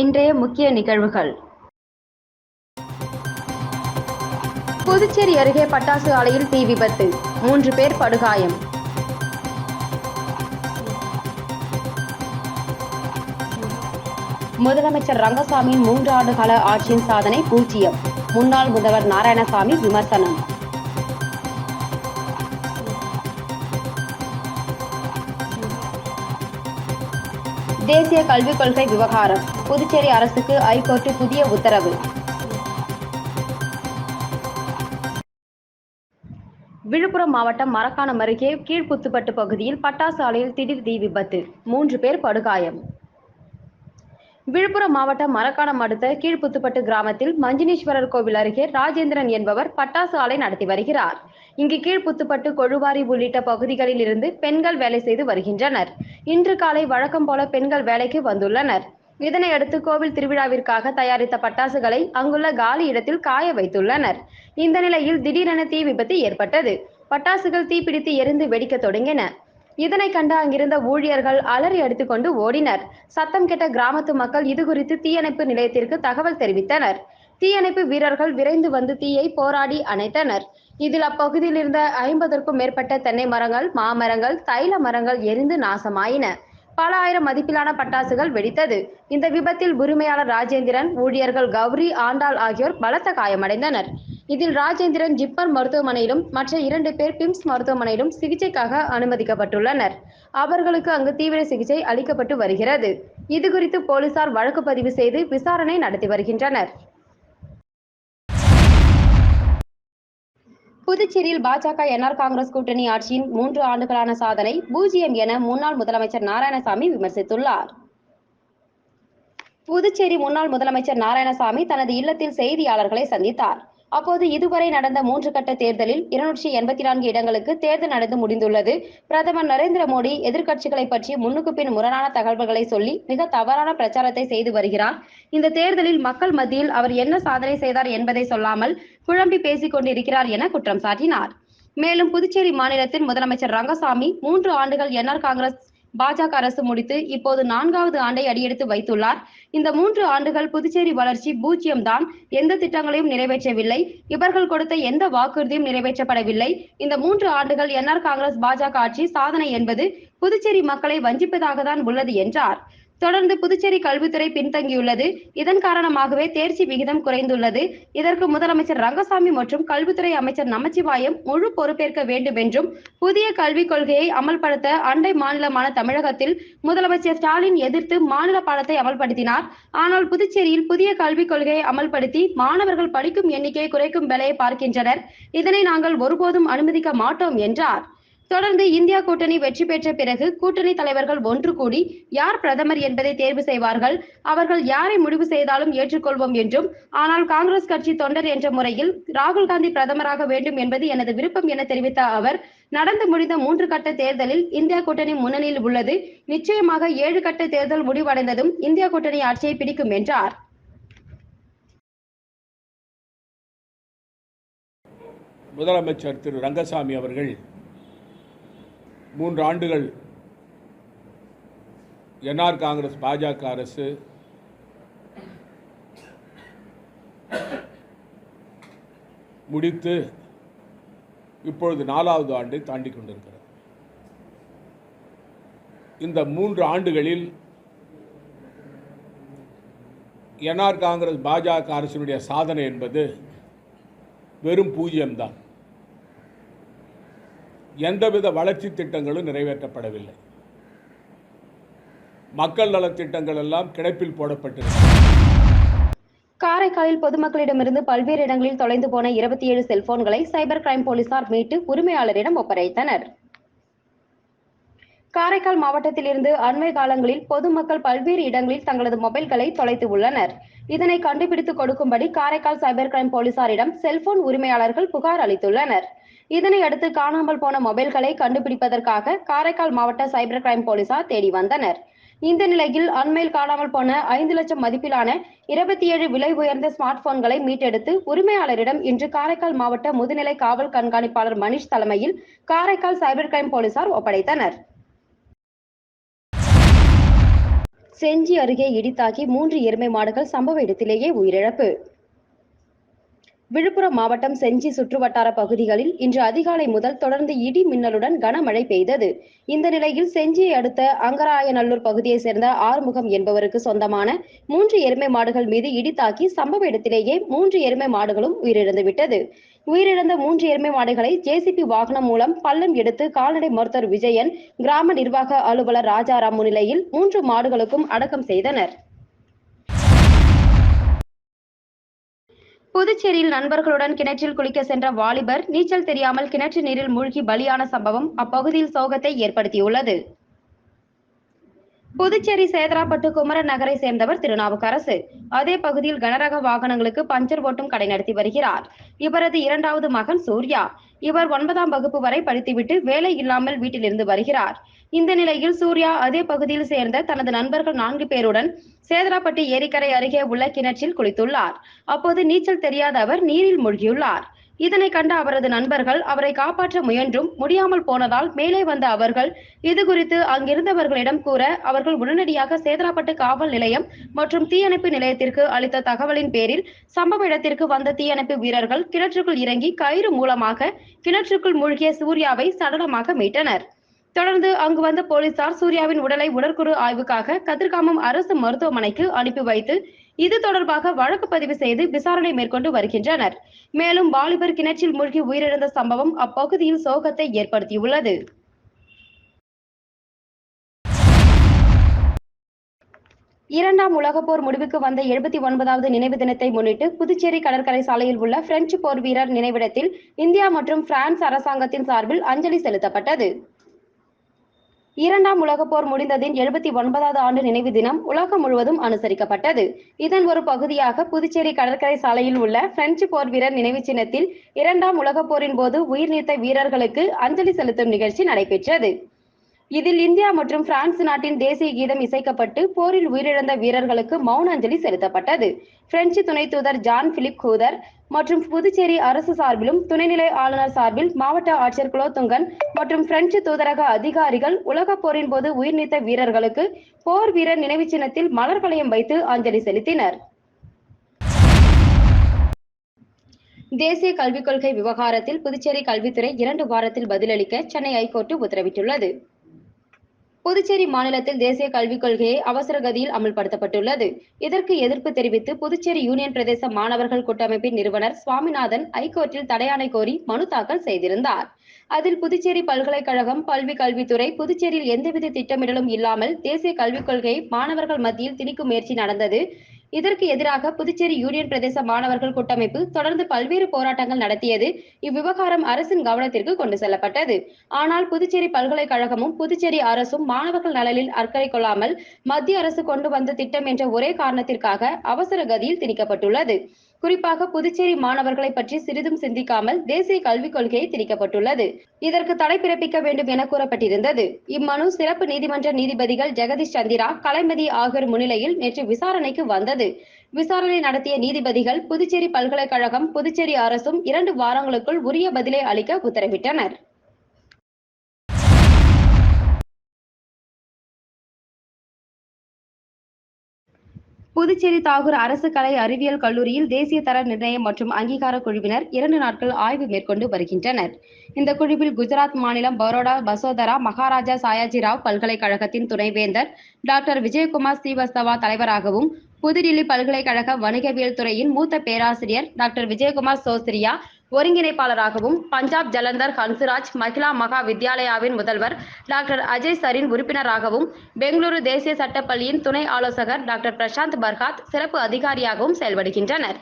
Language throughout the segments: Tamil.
இன்றைய முக்கிய நிகழ்வுகள். புதுச்சேரி அருகே பட்டாசு ஆலையில் தீ விபத்து மூன்று பேர் படுகாயம். முதலமைச்சர் ரங்கசாமியின் மூன்று ஆண்டு கால ஆட்சியின் சாதனை பூஜ்ஜியம். முன்னாள் முதல்வர் நாராயணசாமி விமர்சனம். தேசிய கல்விக் கொள்கை விவகாரம் புதுச்சேரி அரசுக்கு ஐகோர்ட்டு புதிய உத்தரவு. விழுப்புரம் மாவட்டம் மரக்காணம் அருகே கீழ்புத்துப்பட்டு பகுதியில் பட்டாசு ஆலையில் திடீர் தீ விபத்து மூன்று பேர் படுகாயம். விழுப்புரம் மாவட்டம் மரக்காணம் அடுத்த கீழ்புத்துப்பட்டு கிராமத்தில் மஞ்சினீஸ்வரர் கோவில் அருகே ராஜேந்திரன் என்பவர் பட்டாசு ஆலை நடத்தி வருகிறார். இங்கு கீழ்புத்துப்பட்டு கொழுவாரி உள்ளிட்ட பகுதிகளில் இருந்து பெண்கள் வேலை செய்து வருகின்றனர். இன்று காலை வழக்கம் போல பெண்கள் வேலைக்கு வந்துள்ளனர். இதனையடுத்து கோவில் திருவிழாவிற்காக தயாரித்த பட்டாசுகளை அங்குள்ள காலி இடத்தில் காய வைத்துள்ளனர். இந்த நிலையில் திடீரென தீ விபத்து ஏற்பட்டது. பட்டாசுகள் தீப்பிடித்து எரிந்து வெடிக்க தொடங்கின. இதனை கண்டு அங்கிருந்த ஊழியர்கள் அலறி அடித்துக்கொண்டு ஓடினர். சத்தம் கெட்ட கிராமத்து மக்கள் இது குறித்து தீயணைப்பு நிலையத்திற்கு தகவல் தெரிவித்தனர். தீயணைப்பு வீரர்கள் விரைந்து வந்து தீயை போராடி அணைத்தனர். இதில் அப்பகுதியில் இருந்த ஐம்பதற்கும் மேற்பட்ட தென்னை மரங்கள் மாமரங்கள் தைல மரங்கள் எரிந்து நாசமாயின. பல ஆயிரம் மதிப்பிலான பட்டாசுகள் வெடித்தது. இந்த விபத்தில் உரிமையாளர் ராஜேந்திரன் ஊழியர்கள் கௌரி ஆண்டாள் ஆகியோர் பலத்த காயமடைந்தனர். இதில் ராஜேந்திரன் ஜிப்மர் மருத்துவமனையிலும் மற்ற இரண்டு பேர் பிம்ஸ் மருத்துவமனையிலும் சிகிச்சைக்காக அனுமதிக்கப்பட்டுள்ளனர். அவர்களுக்கு அங்கு தீவிர சிகிச்சை அளிக்கப்பட்டு வருகிறது. இது குறித்து போலீசார் வழக்கு பதிவு செய்து விசாரணை நடத்தி வருகின்றனர். புதுச்சேரியில் பாஜக என்ஆர் காங்கிரஸ் கூட்டணி ஆட்சியின் மூன்று ஆண்டுகளான சாதனை பூஜ்ஜியம் என முன்னாள் முதலமைச்சர் நாராயணசாமி விமர்சித்துள்ளார். புதுச்சேரி முன்னாள் முதலமைச்சர் நாராயணசாமி தனது இல்லத்தில் செய்தியாளர்களை சந்தித்தார். அப்போது இதுவரை நடந்த மூன்று கட்ட தேர்தலில் இருநூற்றி எண்பத்தி நான்கு இடங்களுக்கு தேர்தல் நடந்து முடிந்துள்ளது. பிரதமர் நரேந்திர மோடி எதிர்க்கட்சிகளை பற்றி முன்னுக்கு பின் முரணான தகவல்களை சொல்லி மிக தவறான பிரச்சாரத்தை செய்து வருகிறார். இந்த தேர்தலில் மக்கள் மத்தியில் அவர் என்ன சாதனை செய்தார் என்பதை சொல்லாமல் குழம்பி பேசிக் கொண்டிருக்கிறார் என குற்றம் சாட்டினார். மேலும் புதுச்சேரி மாநிலத்தின் முதலமைச்சர் ரங்கசாமி மூன்று ஆண்டுகள் என்ஆர் காங்கிரஸ் பாஜக அரசு முடித்து இப்போது நான்காவது ஆண்டை அடியெடுத்து வைத்துள்ளார். இந்த மூன்று ஆண்டுகள் புதுச்சேரி வளர்ச்சி பூஜ்ஜியம் தான் எந்த திட்டங்களையும் நிறைவேற்றவில்லை. இவர்கள் கொடுத்த எந்த வாக்குறுதியும் நிறைவேற்றப்படவில்லை. இந்த மூன்று ஆண்டுகள் என்ஆர் காங்கிரஸ் பாஜக ஆட்சி சாதனை என்பது புதுச்சேரி மக்களை வஞ்சிப்பதாக தான் உள்ளது என்றார். தொடர்ந்து புதுச்சேரி கல்வித்துறை பின்தங்கியுள்ளது. இதன் காரணமாகவே தேர்ச்சி விகிதம் குறைந்துள்ளது. இதற்கு முதலமைச்சர் ரங்கசாமி மற்றும் கல்வித்துறை அமைச்சர் நமச்சிவாயம் முழு பொறுப்பேற்க வேண்டும் என்றும் புதிய கல்விக் கொள்கையை அமல்படுத்த அண்டை மாநிலமான தமிழகத்தில் முதலமைச்சர் ஸ்டாலின் எதிர்த்து மாநில பாடத்தை அமல்படுத்தினார். ஆனால் புதுச்சேரியில் புதிய கல்விக் கொள்கையை அமல்படுத்தி மாணவர்கள் படிக்கும் எண்ணிக்கையை குறைக்கும் வேலையை பார்க்கின்றனர். இதனை நாங்கள் ஒருபோதும் அனுமதிக்க மாட்டோம் என்றார். தொடர்ந்து இந்தியா கூட்டணி வெற்றி பெற்ற பிறகு கூட்டணி தலைவர்கள் ஒன்று கூடி யார் பிரதமர் என்பதை தேர்வு செய்வார்கள். அவர்கள் யாரை முடிவு செய்தாலும் ஏற்றுக்கொள்வோம் என்றும் ஆனால் காங்கிரஸ் கட்சி தொண்டர் என்ற முறையில் ராகுல் காந்தி பிரதமராக வேண்டும் என்பது எனது விருப்பம் என தெரிவித்த அவர் நடந்து முடிந்த மூன்று கட்ட தேர்தலில் இந்தியா கூட்டணி முன்னணியில் உள்ளது. நிச்சயமாக ஏழு கட்ட தேர்தல் முடிவடைந்ததும் இந்தியா கூட்டணி ஆட்சியை பிடிக்கும் என்றார். முதலமைச்சர் திரு ரங்கசாமி அவர்கள் மூன்று ஆண்டுகள் என்ஆர் காங்கிரஸ் பாஜக அரசு. முடித்து இப்பொழுது நாலாவது ஆண்டை தாண்டி கொண்டிருக்கிறது. இந்த மூன்று ஆண்டுகளில் என்ஆர் காங்கிரஸ் பாஜக அரசினுடைய சாதனை என்பது வெறும் பூஜ்ஜியம்தான் எந்தவித வளர்ச்சி திட்டங்களும் நிறைவேற்றப்படவில்லை. மக்கள் நலத்திட்டங்கள் எல்லாம் கிடப்பில் போடப்பட்டிருக்கிறது காரைக்காலில் பொதுமக்களிடமிருந்து பல்வேறு இடங்களில் தொலைந்து போன இருபத்தி ஏழு செல்போன்களை சைபர் கிரைம் போலீசார் மீட்டு உரிமையாளரிடம் ஒப்படைத்தனர். காரைக்கால் மாவட்டத்தில் இருந்து அண்மை காலங்களில் பொதுமக்கள் பல்வேறு இடங்களில் தங்களது மொபைல்களை தொலைத்து உள்ளனர். இதனை கண்டுபிடித்து கொடுக்கும்படி காரைக்கால் சைபர் கிரைம் போலீசாரிடம் செல்போன் உரிமையாளர்கள் புகார் அளித்துள்ளனர். இதனை அடுத்து காணாமல் போன மொபைல்களை கண்டுபிடிப்பதற்காக காரைக்கால் மாவட்ட சைபர் கிரைம் போலீசார் தேடி வந்தனர். இந்த நிலையில் அண்மையில் காணாமல் போன ஐந்து லட்சம் மதிப்பிலான இருபத்தி ஏழு விலை உயர்ந்த ஸ்மார்ட் போன்களை மீட்டெடுத்து உரிமையாளரிடம் இன்று காரைக்கால் மாவட்ட முதுநிலை காவல் கண்காணிப்பாளர் மணிஷ் தலைமையில் காரைக்கால் சைபர் கிரைம் போலீசார் ஒப்படைத்தனர். செஞ்சி அருகே இடித்தாக்கி மூன்று எருமை மாடுகள் சம்பவ இடத்திலேயே உயிரிழப்பு. விழுப்புரம் மாவட்டம் செஞ்சி சுற்றுவட்டார பகுதிகளில் இன்று அதிகாலை முதல் தொடர்ந்து இடி மின்னலுடன் கனமழை பெய்தது. இந்த நிலையில் செஞ்சியை அடுத்த அங்கராயநல்லூர் பகுதியைச் சேர்ந்த ஆறுமுகம் என்பவருக்கு சொந்தமான மூன்று எருமை மாடுகள் மீது இடி தாக்கி சம்பவ இடத்திலேயே மூன்று எருமை மாடுகளும் உயிரிழந்து விட்டது உயிரிழந்த மூன்று எருமை மாடுகளை ஜேசிபி வாகனம் மூலம் பள்ளம் எடுத்து கால்நடை மருத்துவர் விஜயன் கிராம நிர்வாக அலுவலர் ராஜாராம் முன்னிலையில் மூன்று மாடுகளுக்கும் அடக்கம் செய்தனர். புதுச்சேரியில் நண்பர்களுடன் கிணற்றில் குளிக்க சென்ற வாலிபர் நீச்சல் தெரியாமல் கிணற்று நீரில் மூழ்கி பலியான சம்பவம் அப்பகுதியில் சோகத்தை ஏற்படுத்தியுள்ளது. புதுச்சேரி சேதராப்பட்டு குமரன் நகரை சேர்ந்தவர் திருநாவுக்கரசு. அதே பகுதியில் கனரக வாகனங்களுக்கு பஞ்சர் ஓட்டும் கடை நடத்தி வருகிறார். இவரது இரண்டாவது மகன் சூர்யா. இவர் ஒன்பதாம் வகுப்பு வரை படித்துவிட்டு வேலை இல்லாமல் வீட்டிலிருந்து வருகிறார். இந்த நிலையில் சூர்யா அதே பகுதியில் சேர்ந்த தனது நண்பர்கள் நான்கு பேருடன் சேதராப்பட்டி ஏரிக்கரை அருகே உள்ள கிணற்றில் குளித்துள்ளார். அப்போது நீச்சல் தெரியாத அவர் நீரில் மூழ்கியுள்ளார். இதனை கண்ட அவரது நண்பர்கள் அவரை காப்பாற்ற முயன்றும் முடியாமல் போனதால் மேலே வந்த அவர்கள் இது குறித்து அங்கிருந்தவர்களிடம் கூற அவர்கள் உடனடியாக சேதராப்பட்டு காவல் நிலையம் மற்றும் தீயணைப்பு நிலையத்திற்கு அளித்த தகவலின் பேரில் சம்பவ இடத்திற்கு வந்த தீயணைப்பு வீரர்கள் கிணற்றுக்குள் இறங்கி கயிறு மூலமாக கிணற்றுக்குள் மூழ்கிய சூர்யாவை சடலமாக மீட்டனர். தொடர்ந்து அங்கு வந்த போலீசார் சூர்யாவின் உடலை உடற்குறு ஆய்வுக்காக கதிர்காமம் அரசு மருத்துவமனைக்கு அனுப்பி வைத்து இது தொடர்பாக வழக்கு பதிவு செய்து விசாரணை மேற்கொண்டு வருகின்றனர். மேலும் வாலிபர் கிணற்றில் மூழ்கி உயிரிழந்த சம்பவம் அப்பகுதியில் சோகத்தை ஏற்படுத்தியுள்ளது. இரண்டாம் உலகப் போர் முடிவுக்கு வந்த எழுபத்தி ஒன்பதாவது நினைவு தினத்தை முன்னிட்டு புதுச்சேரி கடற்கரை சாலையில் உள்ள பிரெஞ்சு போர் வீரர் நினைவிடத்தில் இந்தியா மற்றும் பிரான்ஸ் அரசாங்கத்தின் சார்பில் அஞ்சலி செலுத்தப்பட்டது. இரண்டாம் உலகப் போர் முடிந்ததின் எழுபத்தி ஒன்பதாவது ஆண்டு நினைவு தினம் உலகம் முழுவதும் அனுசரிக்கப்பட்டது. இதன் ஒரு பகுதியாக புதுச்சேரி கடற்கரை சாலையில் உள்ள பிரெஞ்சு போர் வீரர் நினைவு சின்னத்தில் இரண்டாம் உலகப் போரின் போது உயிர் நீத்த வீரர்களுக்கு அஞ்சலி செலுத்தும் நிகழ்ச்சி நடைபெற்றது. இதில் இந்தியா மற்றும் பிரான்ஸ் நாட்டின் தேசிய கீதம் இசைக்கப்பட்டு போரில் உயிரிழந்த வீரர்களுக்கு மௌன அஞ்சலி செலுத்தப்பட்டது. பிரெஞ்சு துணை தூதர் ஜான் பிலிப் ஹூதர் மற்றும் புதுச்சேரி அரசு சார்பிலும் துணைநிலை ஆளுநர் சார்பில் மாவட்ட ஆட்சியர் குலோத்துங்கன் மற்றும் பிரெஞ்சு தூதரக அதிகாரிகள் உலகப் போரின் போது உயிர் நீத்த வீரர்களுக்கு போர் வீரர் நினைவு சின்னத்தில் மலர் வளையம் வைத்து அஞ்சலி செலுத்தினர். தேசிய கல்விக் கொள்கை விவகாரத்தில் புதுச்சேரி கல்வித்துறை இரண்டு வாரத்தில் பதிலளிக்க சென்னை ஐகோர்ட்டு உத்தரவிட்டுள்ளது. புதுச்சேரி மாநிலத்தில் தேசிய கல்விக் கொள்கையை அவசர கதியில் அமல்படுத்தப்பட்டுள்ளது. இதற்கு எதிர்ப்பு தெரிவித்து புதுச்சேரி யூனியன் பிரதேச மாணவர்கள் கூட்டமைப்பின் நிறுவனர் சுவாமிநாதன் ஐகோர்ட்டில் தடையாணை கோரி மனு தாக்கல் செய்திருந்தார். அதில் புதுச்சேரி பல்கலைக்கழகம் பல்வி கல்வித்துறை புதுச்சேரியில் எந்தவித திட்டமிடலும் இல்லாமல் தேசிய கல்விக் கொள்கையை மாணவர்கள் மத்தியில் திணிக்கும் முயற்சி நடந்தது. இதற்கு எதிராக புதுச்சேரி யூனியன் பிரதேச மாணவர்கள் கூட்டமைப்பு தொடர்ந்து பல்வேறு போராட்டங்கள் நடத்தியது. இவ்விவகாரம் அரசின் கவனத்திற்கு கொண்டு செல்லப்பட்டது. ஆனால் புதுச்சேரி பல்கலைக்கழகமும் புதுச்சேரி அரசும் மாணவர்கள் நலனில் அக்கறை கொள்ளாமல் மத்திய அரசு கொண்டு வந்த திட்டம் என்ற ஒரே காரணத்திற்காக அவசர கதியில் திணிக்கப்பட்டுள்ளது. குறிப்பாக புதுச்சேரி மாணவர்களை பற்றி சிறிதும் சிந்திக்காமல் தேசிய கல்விக் கொள்கையை திணிக்கப்பட்டுள்ளது. இதற்கு தடை பிறப்பிக்க வேண்டும் என கூறப்பட்டிருந்தது. இம்மனு சிறப்பு நீதிமன்ற நீதிபதிகள் ஜெகதீஷ் சந்திரா கலைமதி ஆகியோர் முன்னிலையில் நேற்று விசாரணைக்கு வந்தது. விசாரணை நடத்திய நீதிபதிகள் புதுச்சேரி பல்கலைக்கழகம் புதுச்சேரி அரசும் இரண்டு வாரங்களுக்குள் உரிய பதிலை அளிக்க உத்தரவிட்டனர். புதுச்சேரி தாகூர் அரசு கலை அறிவியல் கல்லூரியில் தேசிய தர நிர்ணயம் மற்றும் அங்கீகார குழுவினர் இரண்டு நாட்கள் ஆய்வு மேற்கொண்டு வருகின்றனர். இந்த குழுவில் குஜராத் மாநிலம் பரோடா பசோதரா மகாராஜா சாயாஜிராவ் பல்கலைக்கழகத்தின் துணைவேந்தர் டாக்டர் விஜயகுமார் ஸ்ரீவஸ்தவா தலைவராகவும் புதுடில்லி பல்கலைக்கழக வணிகவியல் துறையின் மூத்த பேராசிரியர் டாக்டர் விஜயகுமார் சோஸ்திரியா ஒருங்கிணைப்பாளராகவும் பஞ்சாப் ஜலந்தர் ஹன்சுராஜ் மகிழா மகா வித்யாலயாவின் முதல்வர் டாக்டர் அஜய் சரின் உறுப்பினராகவும் பெங்களூரு தேசிய சட்டப்பள்ளியின் துணை ஆலோசகர் டாக்டர் பிரசாந்த் பர்காத் சிறப்பு அதிகாரியாகவும் செயல்படுகின்றனர்.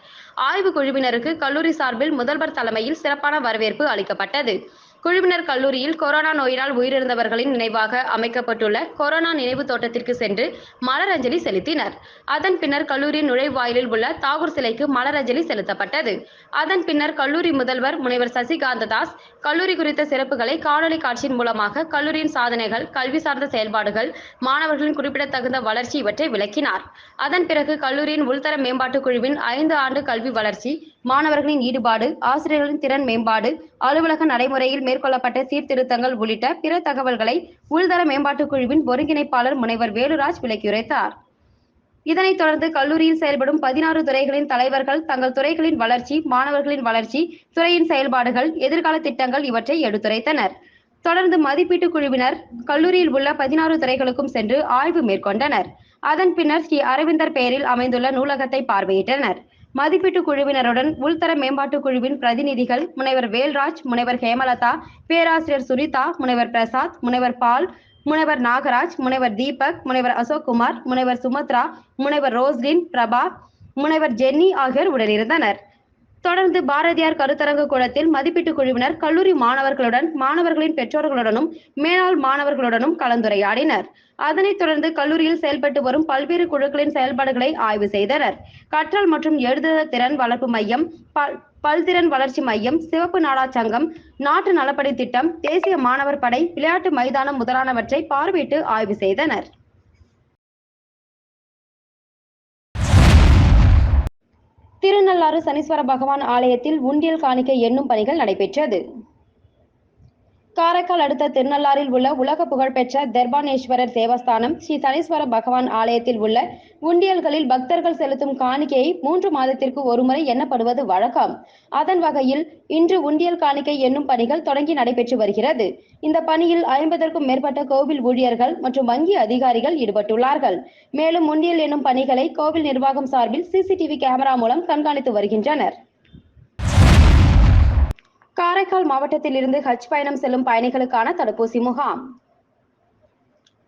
ஆய்வு குழுவினருக்கு கல்லூரி சார்பில் முதல்வர் தலைமையில் சிறப்பான வரவேற்பு அளிக்கப்பட்டது. குழுவினர் கல்லூரியில் கொரோனா நோயினால் உயிரிழந்தவர்களின் நினைவாக அமைக்கப்பட்டுள்ள கொரோனா நினைவு தோட்டத்திற்கு சென்று மலரஞ்சலி செலுத்தினர். அதன் பின்னர் கல்லூரி நுழைவாயிலில் உள்ள தாகூர் சிலைக்கு மலரஞ்சலி செலுத்தப்பட்டது. அதன் பின்னர் கல்லூரி முதல்வர் முனைவர் சசிகாந்த தாஸ் கல்லூரி குறித்த சிறப்புகளை காணொலி காட்சியின் மூலமாக கல்லூரியின் சாதனைகள் கல்வி சார்ந்த செயல்பாடுகள் மாணவர்களின் குறிப்பிடத்தகுந்த வளர்ச்சி இவற்றை விளக்கினார். அதன் பிறகு கல்லூரியின் உள்தர மேம்பாட்டுக் குழுவின் ஐந்து ஆண்டு கல்வி வளர்ச்சி மாணவர்களின் ஈடுபாடு ஆசிரியர்களின் திறன் மேம்பாடு அலுவலக நடைமுறையில் மேற்கொள்ளப்பட்ட சீர்திருத்தங்கள் உள்ளிட்ட பிற தகவல்களை உள்தர மேம்பாட்டுக் குழுவின் ஒருங்கிணைப்பாளர் முனைவர் வேலுராஜ் விளக்கியுரைத்தார் இதனைத் தொடர்ந்து கல்லூரியில் செயல்படும் பதினாறு துறைகளின் தலைவர்கள் தங்கள் துறைகளின் வளர்ச்சி மாணவர்களின் வளர்ச்சி துறையின் செயல்பாடுகள் எதிர்கால திட்டங்கள் இவற்றை எடுத்துரைத்தனர். தொடர்ந்து மதிப்பீட்டு குழுவினர் கல்லூரியில் உள்ள பதினாறு துறைகளுக்கும் சென்று ஆய்வு மேற்கொண்டனர். அதன் பின்னர் ஸ்ரீ அரவிந்தர் பெயரில் அமைந்துள்ள நூலகத்தை பார்வையிட்டனர். மதிப்பீட்டு குழுவினருடன் உள்தர மேம்பாட்டு குழுவின் பிரதிநிதிகள் முனைவர் வேல்ராஜ் முனைவர் ஹேமலதா பேராசிரியர் சுனிதா முனைவர் பிரசாத் முனைவர் பால் முனைவர் நாகராஜ் முனைவர் தீபக் முனைவர் அசோக்குமார் முனைவர் சுமத்ரா முனைவர் ரோஸ்லின் பிரபா முனைவர் ஜென்னி ஆகியோர் உடனிருந்தனர். தொடர்ந்து பாரதியார் கருத்தரங்கு கூடத்தில் மதிப்பீட்டு குழுவினர் கல்லூரி மாணவர்களுடன் மாணவர்களின் பெற்றோர்களுடனும் மேலாள் மாணவர்களுடனும் கலந்துரையாடினர். அதனைத் தொடர்ந்து கல்லூரியில் செயல்பட்டு வரும் பல்வேறு குழுக்களின் செயல்பாடுகளை ஆய்வு செய்தனர். கற்றல் மற்றும் எழுதுதல் திறன் வளர்ப்பு மையம் பல் பல்திறன் வளர்ச்சி மையம் சிவப்பு நாடா சங்கம் நாட்டு நலப்படை திட்டம் தேசிய மாணவர் படை விளையாட்டு மைதானம் முதலானவற்றை பார்வையிட்டு ஆய்வு செய்தனர். திருநள்ளாறு சனீஸ்வர பகவான் ஆலயத்தில் உண்டியல் காணிக்கை எண்ணும் பணிகள் நடைபெற்றது. காரைக்கால் அடுத்த திருநள்ளாறில் உள்ள உலக புகழ்பெற்ற தர்பானேஸ்வரர் தேவஸ்தானம் ஸ்ரீ சனீஸ்வர பகவான் ஆலயத்தில் உள்ள உண்டியல்களில் பக்தர்கள் செலுத்தும் காணிக்கையை மூன்று மாதத்திற்கு ஒருமுறை எண்ணப்படுவது வழக்கம். அதன் வகையில் இன்று உண்டியல் காணிக்கை எண்ணும் பணிகள் தொடங்கி நடைபெற்று வருகிறது. இந்த பணியில் ஐம்பதற்கும் மேற்பட்ட கோவில் ஊழியர்கள் மற்றும் வங்கி அதிகாரிகள் ஈடுபட்டுள்ளார்கள். மேலும் உண்டியல் எண்ணும் பணிகளை கோவில் நிர்வாகம் சார்பில் சிசிடிவி கேமரா மூலம் கண்காணித்து வருகின்றனர். காரைக்கால் மாவட்டத்தில் இருந்து ஹஜ் பயணம் செல்லும் பயணிகளுக்கான தடுப்பூசி முகாம்.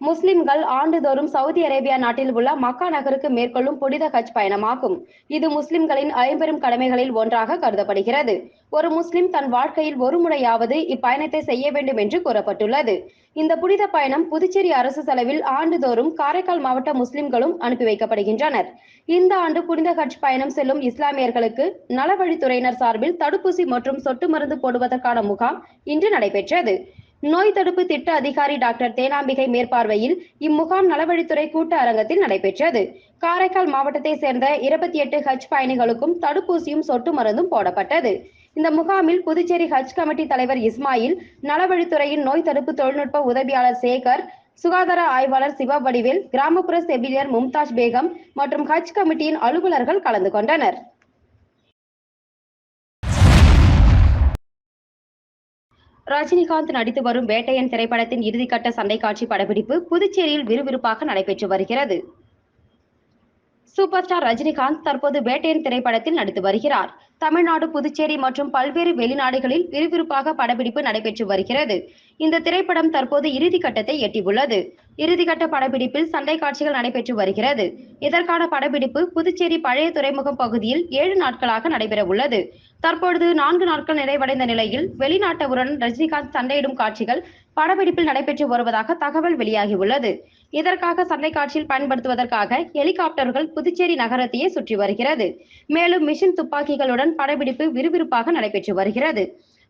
முஸ்லிம்கள் ஆண்டுதோறும் சவுதி அரேபியா நாட்டில் உள்ள மக்கா நகருக்கு மேற்கொள்ளும் புனித ஹஜ் பயணமாகும். இது முஸ்லிம்களின் ஐம்பெரும் கடமைகளில் ஒன்றாக கருதப்படுகிறது. ஒரு முஸ்லிம் தன் வாழ்க்கையில் ஒரு முறையாவது இப்பயணத்தை செய்ய வேண்டும் என்று கூறப்பட்டுள்ளது. இந்த புனித பயணம் புதுச்சேரி அரசு செலவில் ஆண்டுதோறும் காரைக்கால் மாவட்ட முஸ்லிம்களும் அனுப்பி வைக்கப்படுகின்றனர். இந்த ஆண்டு புனித ஹஜ் பயணம் செல்லும் இஸ்லாமியர்களுக்கு நலவழித்துறையினர் சார்பில் தடுப்பூசி மற்றும் சொட்டு மருந்து போடுவதற்கான முகாம் இன்று நடைபெற்றது. நோய் தடுப்பு திட்ட அதிகாரி டாக்டர் தேனாம்பிகை மேற்பார்வையில் இம்முகாம் நலவழித்துறை கூட்ட அரங்கத்தில் நடைபெற்றது. காரைக்கால் மாவட்டத்தை சேர்ந்த இருபத்தி எட்டு ஹஜ் பயணிகளுக்கும் தடுப்பூசியும் சொட்டு மருந்தும் போடப்பட்டது. இந்த முகாமில் புதுச்சேரி ஹஜ் கமிட்டி தலைவர் இஸ்மாயில் நலவழித்துறையின் நோய் தடுப்பு தொழில்நுட்ப உதவியாளர் சேகர் சுகாதார ஆய்வாளர் சிவவடிவேல் கிராமப்புற செவிலியர் மும்தாஜ் பேகம் மற்றும் ஹஜ் கமிட்டியின் அலுவலர்கள் கலந்து கொண்டனர். ரஜினிகாந்த் நடித்து வரும் வேட்டையன் திரைப்படத்தின் இறுதிக்கட்ட சண்டை காட்சி படப்பிடிப்பு புதுச்சேரியில் விறுவிறுப்பாக நடைபெற்று வருகிறது. சூப்பர் ஸ்டார் ரஜினிகாந்த் தற்போது வேட்டையன் திரைப்படத்தில் நடித்து வருகிறார். தமிழ்நாடு புதுச்சேரி மற்றும் பல்வேறு வெளிநாடுகளில் விறுவிறுப்பாக படப்பிடிப்பு நடைபெற்று வருகிறது. இந்த திரைப்படம் தற்போது இறுதி கட்டத்தை எட்டியுள்ளது. இறுதிக்கட்ட படப்பிடிப்பில் சண்டை காட்சிகள் நடைபெற்று வருகிறது. இதற்கான படப்பிடிப்பு புதுச்சேரி பழைய துறைமுகம் பகுதியில் ஏழு நாட்களாக நடைபெற உள்ளது தற்பொழுது நான்கு நாட்கள் நிறைவடைந்த நிலையில் வெளிநாட்டவருடன் ரஜினிகாந்த் சண்டையிடும் காட்சிகள் படப்பிடிப்பில் நடைபெற்று வருவதாக தகவல் வெளியாகியுள்ளது. இதற்காக சண்டை காட்சியில் பயன்படுத்துவதற்காக ஹெலிகாப்டர்கள் புதுச்சேரி நகரத்தையே சுற்றி வருகிறது. மேலும் மிஷின் துப்பாக்கிகளுடன் படப்பிடிப்பு விறுவிறுப்பாக நடைபெற்று வருகிறது.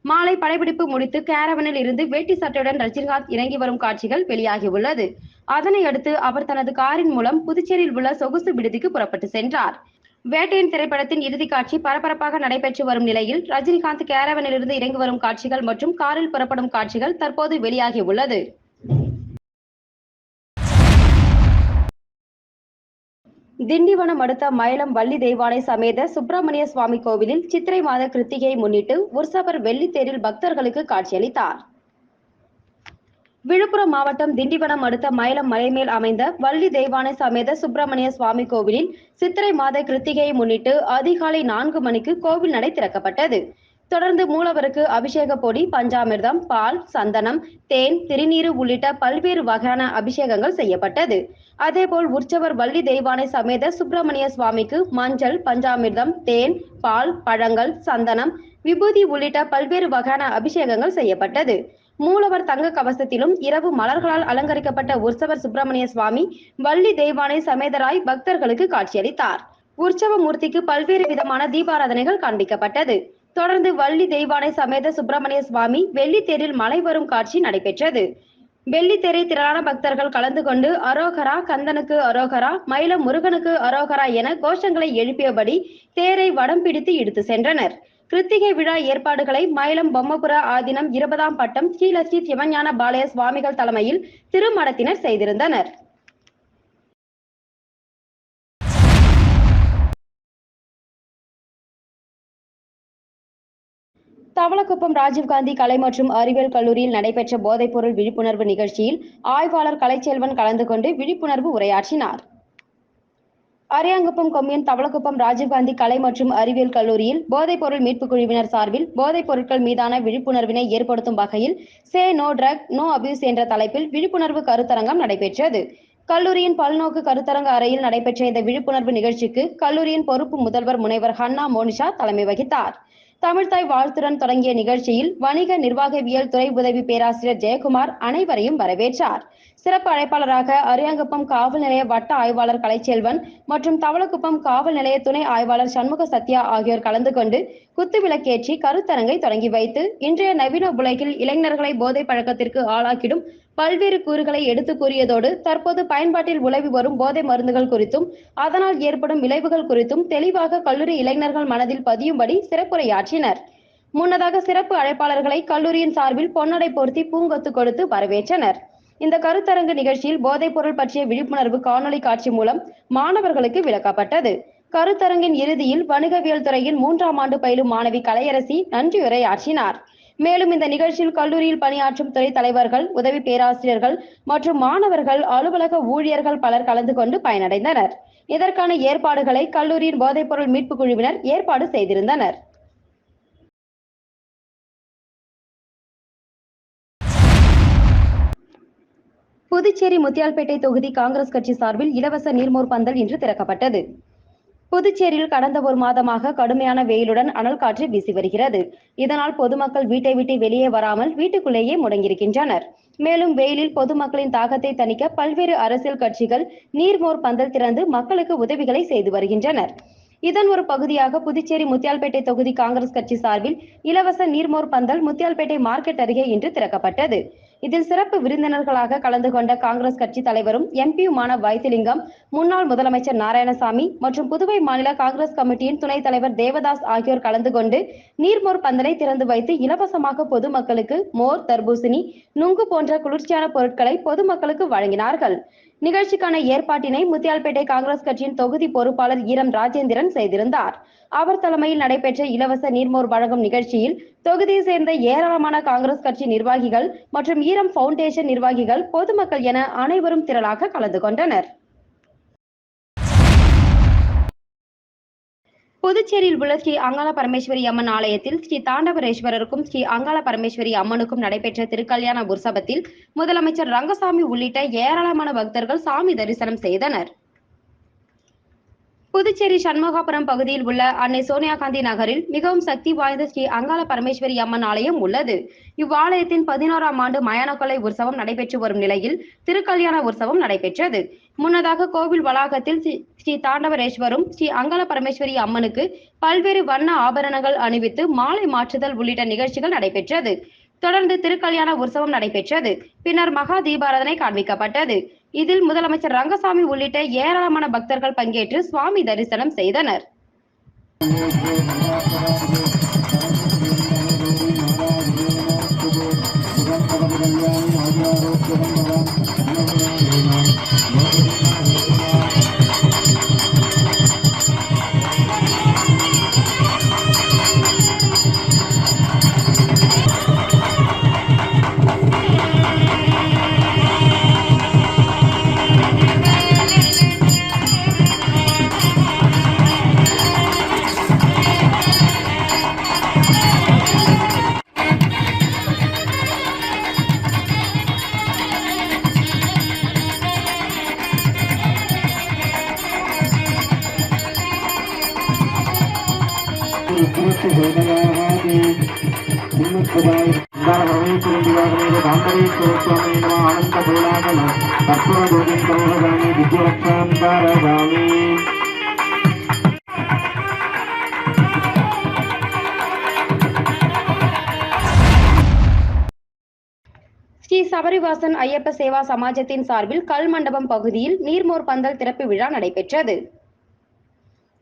மாலை படப்பிடிப்பு முடித்து கேரவனில் இருந்து வேட்டி சட்டையுடன் ரஜினிகாந்த் இறங்கி வரும் காட்சிகள் வெளியாகியுள்ளது. அதனை அடுத்து அவர் தனது காரின் மூலம் புதுச்சேரியில் உள்ள சொகுசு விடுதிக்கு புறப்பட்டு சென்றார். வேட்டையின் திரைப்படத்தின் இறுதி காட்சி பரபரப்பாக நடைபெற்று வரும் நிலையில் ரஜினிகாந்த் கேரவனிலிருந்து இறங்கி வரும் காட்சிகள் மற்றும் காரில் புறப்படும் காட்சிகள் தற்போது வெளியாகியுள்ளது. திண்டிவனம் அடுத்த மயிலம் வள்ளி தெய்வானை சமேத சுப்பிரமணிய சுவாமி கோவிலில் சித்திரை மாத கிருத்திகையை முன்னிட்டு உற்சவர் வெள்ளித்தேரில் பக்தர்களுக்கு காட்சியளித்தார். விழுப்புரம் மாவட்டம் திண்டிவனம் அடுத்த மயிலம் மலைமேல் அமைந்த வள்ளி தெய்வானை சமேத சுப்பிரமணிய சுவாமி கோவிலில் சித்திரை மாத கிருத்திகையை முன்னிட்டு அதிகாலை நான்கு மணிக்கு கோவில் நடை திறக்கப்பட்டது. தொடர்ந்து மூலவருக்கு அபிஷேக பொடி பஞ்சாமிர்தம் பால் சந்தனம் தேன் திருநீறு உள்ளிட்ட பல்வேறு வகையான அபிஷேகங்கள் செய்யப்பட்டது. அதேபோல் உற்சவர் வள்ளி தெய்வானை சமேத சுப்பிரமணிய சுவாமிக்கு மஞ்சள் பஞ்சாமிர்தம் தேன் பால் பழங்கள் சந்தனம் விபூதி உள்ளிட்ட பல்வேறு வகையான அபிஷேகங்கள் செய்யப்பட்டது. மூலவர் தங்க கவசத்திலும் இரவு மலர்களால் அலங்கரிக்கப்பட்ட உற்சவர் சுப்பிரமணிய சுவாமி வள்ளி தெய்வானை சமேதராய் பக்தர்களுக்கு காட்சியளித்தார். உற்சவ மூர்த்திக்கு பல்வேறு விதமான தீபாராதனைகள் காண்பிக்கப்பட்டது. தொடர்ந்து வள்ளி தெய்வானை சமேத சுப்பிரமணிய சுவாமி வெள்ளித்தேரில் மலை வரும் காட்சி நடைபெற்றது. வெள்ளித்தேரை திரளான பக்தர்கள் கலந்து கொண்டு அரோகரா கந்தனுக்கு அரோகரா மயிலம் முருகனுக்கு அரோகரா என கோஷங்களை எழுப்பியபடி தேரை வடம் பிடித்து இழுத்து சென்றனர். கிருத்திகை விழா ஏற்பாடுகளை மயிலம் பொம்மபுர ஆதீனம் இருபதாம் பட்டம் ஸ்ரீலஸ்ரீ சிவஞான பாலய சுவாமிகள் தலைமையில் திருமடத்தினர் செய்திருந்தனர். தவளக்குப்பம் ராஜீவ்காந்தி கலை மற்றும் அறிவியல் கல்லூரியில் நடைபெற்ற போதைப்பொருள் விழிப்புணர்வு நிகழ்ச்சியில் ஆய்வாளர் கலைச்செல்வன் கலந்து கொண்டு விழிப்புணர்வு உரையாற்றினார். அரியாங்குப்பம் கொம்யூன் தவளக்குப்பம் ராஜீவ்காந்தி கலை மற்றும் அறிவியல் கல்லூரியில் போதைப்பொருள் மீட்பு குழுவினர் சார்பில் போதைப் பொருட்கள் மீதான விழிப்புணர்வினை ஏற்படுத்தும் வகையில் say no drug no abuse என்ற தலைப்பில் விழிப்புணர்வு கருத்தரங்கம் நடைபெற்றது. கல்லூரியின் பல்நோக்கு கருத்தரங்க அறையில் நடைபெற்ற இந்த விழிப்புணர்வு நிகழ்ச்சிக்கு கல்லூரியின் பொறுப்பு முதல்வர் முனைவர் ஹன்னா மோனிஷா தலைமை வகித்தார். தமிழ்தாய் வாழ்த்துடன் தொடங்கிய நிகழ்ச்சியில் வணிக நிர்வாகவியல் துறை உதவி பேராசிரியர் ஜெயக்குமார் அனைவரையும் வரவேற்றார். சிறப்பு அழைப்பாளராக அரியாங்குப்பம் காவல் நிலைய வட்ட ஆய்வாளர் கலைச்செல்வன் மற்றும் தவளக்குப்பம் காவல் நிலைய துணை ஆய்வாளர் சண்முக சத்யா ஆகியோர் கலந்து கொண்டு குத்துவிளக்கேற்றி கருத்தரங்கை தொடங்கி வைத்து இன்றைய நவீன உலகில் இளைஞர்களை போதை பழக்கத்திற்கு ஆளாக்கிடும் பல்வேறு கூறுகளை எடுத்து கூறியதோடு தற்போது பயன்பாட்டில் உலவி வரும் போதை மருந்துகள் குறித்தும் அதனால் ஏற்படும் விளைவுகள் குறித்தும் தெளிவாக கல்லூரி இளைஞர்கள் மனதில் பதியும்படி சிறப்புரையாற்றினர். முன்னதாக சிறப்பு அழைப்பாளர்களை கல்லூரியின் சார்பில் பொன்னடை போர்த்தி பூங்கொத்து கொடுத்து வரவேற்றனர். இந்த கருத்தரங்கு நிகழ்ச்சியில் போதைப் பொருள் பற்றிய விழிப்புணர்வு காணொலி காட்சி மூலம் மாணவர்களுக்கு விளக்கப்பட்டது. கருத்தரங்கின் இறுதியில் வணிகவியல் துறையின் மூன்றாம் ஆண்டு பயிலும் மாணவி கலையரசி நன்றியுரையாற்றினார். மேலும் இந்த நிகழ்ச்சியில் கல்லூரியில் பணியாற்றும் துறை தலைவர்கள் உதவி பேராசிரியர்கள் மற்றும் மாணவர்கள் அலுவலக ஊழியர்கள் பலர் கலந்து கொண்டு பயனடைந்தனர். இதற்கான ஏற்பாடுகளை கல்லூரியின் போதைப்பொருள் மீட்பு குழுவினர் ஏற்பாடு செய்திருந்தனர். புதுச்சேரி முத்தியால்பேட்டை தொகுதி காங்கிரஸ் கட்சி சார்பில் இலவச நீர்மோர் பந்தல் இன்று திறக்கப்பட்டது. புதுச்சேரியில் கடந்த ஒரு மாதமாக கடுமையான வெயிலுடன் அனல் காற்று வீசி வருகிறது. இதனால் பொதுமக்கள் வீட்டை விட்டு வெளியே வராமல் வீட்டுக்குள்ளேயே முடங்கியிருக்கின்றனர். மேலும் வெயிலில் பொதுமக்களின் தாகத்தை தணிக்க பல்வேறு அரசியல் கட்சிகள் நீர்மோர் பந்தல் திறந்து மக்களுக்கு உதவிகளை செய்து வருகின்றனர். இதன் ஒரு பகுதியாக புதுச்சேரி முத்தியால்பேட்டை தொகுதி காங்கிரஸ் கட்சி சார்பில் இலவச நீர்மோர் பந்தல் முத்தியால்பேட்டை மார்க்கெட் அருகே இன்று திறக்கப்பட்டது. இதில் சிறப்பு விருந்தினர்களாக கலந்து கொண்ட காங்கிரஸ் கட்சி தலைவரும் எம்பியுமான வைத்திலிங்கம் முன்னாள் முதலமைச்சர் நாராயணசாமி மற்றும் புதுவை மாநில காங்கிரஸ் கமிட்டியின் துணைத் தலைவர் தேவதாஸ் ஆகியோர் கலந்து கொண்டு நீர்மோர் பந்தலை திறந்து வைத்து இலவசமாக பொதுமக்களுக்கு மோர் தர்பூசணி நுங்கு போன்ற குளிர்ச்சியான பொருட்களை பொதுமக்களுக்கு வழங்கினார்கள். நிகழ்ச்சிக்கான ஏற்பாட்டினை முத்தியால்பேட்டை காங்கிரஸ் கட்சியின் தொகுதி பொறுப்பாளர் ஈரம் ராஜேந்திரன் செய்திருந்தார். அவர் தலைமையில் நடைபெற்ற இலவச நீர்மோர் வழங்கும் நிகழ்ச்சியில் தொகுதியை சேர்ந்த ஏராளமான காங்கிரஸ் கட்சி நிர்வாகிகள் மற்றும் ஈரம் பவுண்டேஷன் நிர்வாகிகள் பொதுமக்கள் என அனைவரும் திரளாக கலந்து கொண்டனர். புதுச்சேரியில் உள்ள ஸ்ரீ அங்காள பரமேஸ்வரி அம்மன் ஆலயத்தில் ஸ்ரீ தாண்டவரேஸ்வரருக்கும் ஸ்ரீ அங்காள பரமேஸ்வரி அம்மனுக்கும் நடைபெற்ற திருக்கல்யாண உற்சவத்தில் முதலமைச்சர் ரங்கசாமி உள்ளிட்ட ஏராளமான பக்தர்கள் சாமி தரிசனம் செய்தனர். புதுச்சேரி சண்முகாபுரம் பகுதியில் உள்ள அன்னை சோனியா காந்தி நகரில் மிகவும் சக்தி வாய்ந்த ஸ்ரீ அங்காள பரமேஸ்வரி அம்மன் ஆலயம் உள்ளது. இவ்வாலயத்தின் பதினோராம் ஆண்டு மயானக்கொலை உற்சவம் நடைபெற்று வரும் நிலையில் திருக்கல்யாண உற்சவம் நடைபெற்றது. முன்னதாக கோவில் வளாகத்தில் ஸ்ரீ- ஸ்ரீ தாண்டவரேஸ்வரும் ஸ்ரீ அங்கல பரமேஸ்வரி அம்மனுக்கு பல்வேறு வண்ண ஆபரணங்கள் அணிவித்து மாலை மாற்றுதல் உள்ளிட்ட நிகழ்ச்சிகள் நடைபெற்றது. தொடர்ந்து திருக்கல்யாண உற்சவம் நடைபெற்றது. பின்னர் மகா தீபாராதனை காண்பிக்கப்பட்டது. இதில் முதலமைச்சர் ரங்கசாமி உள்ளிட்ட ஏராளமான பக்தர்கள் பங்கேற்று சுவாமி தரிசனம் செய்தனர். ஆனந்த ஸ்ரீ சபரிவாசன் ஐயப்ப சேவா சமாஜத்தின் சார்பில் கல் மண்டபம் பகுதியில் நீர்மோர் பந்தல் திறப்பு விழா நடைபெற்றது.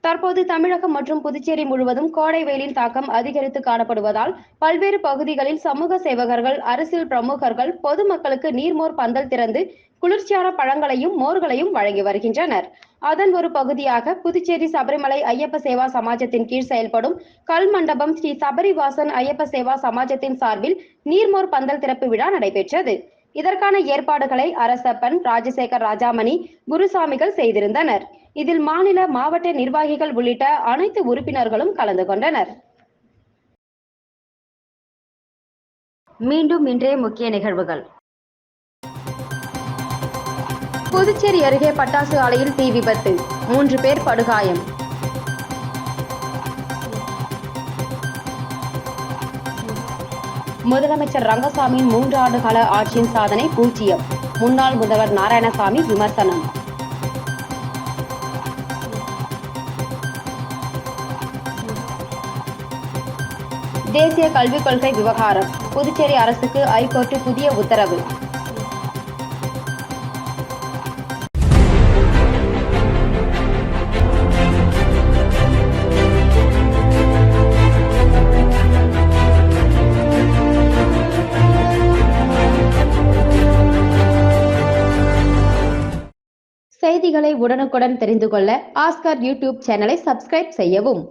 தற்போது தமிழகம் மற்றும் புதுச்சேரி முழுவதும் கோடை வெயிலின் தாக்கம் அதிகரித்து காணப்படுவதால் பல்வேறு பகுதிகளில் சமூக சேவகர்கள் அரசியல் பிரமுகர்கள் பொதுமக்களுக்கு நீர்மோர் பந்தல் திறந்து குளிர்ச்சியான பழங்களையும் மோர்களையும் வழங்கி வருகின்றனர். அதன் ஒரு பகுதியாக புதுச்சேரி சபரிமலை ஐயப்ப சேவா சமாஜத்தின் கீழ் செயல்படும் கல் மண்டபம் ஸ்ரீ சபரிவாசன் ஐயப்ப சேவா சமாஜத்தின் சார்பில் நீர்மோர் பந்தல் திறப்பு விழா நடைபெற்றது. இதற்கான ஏற்பாடுகளை அரசப்பன் ராஜசேகர் ராஜாமணி குருசாமிகள் செய்திருந்தனர். இதில் மாநில மாவட்ட நிர்வாகிகள் உள்ளிட்ட அனைத்து உறுப்பினர்களும் கலந்து கொண்டனர். மீண்டும் இன்றைய முக்கிய நிகழ்வுகள். புதுச்சேரி அருகே பட்டாசு ஆலையில் தீ விபத்து. மூன்று பேர் படுகாயம். முதலமைச்சர் ரங்கசாமியின் மூன்று ஆண்டு கால ஆட்சியின் சாதனை பூஜ்ஜியம். முன்னாள் முதல்வர் நாராயணசாமி விமர்சனம். தேசிய கல்விக் கொள்கை விவகாரம் புதுச்சேரி அரசுக்கு ஐகோர்ட்டு புதிய உத்தரவு. செய்திகளை உடனுக்குடன் தெரிந்து கொள்ள ஆஸ்கர் யூடியூப் சேனலை சப்ஸ்கிரைப் செய்யவும்.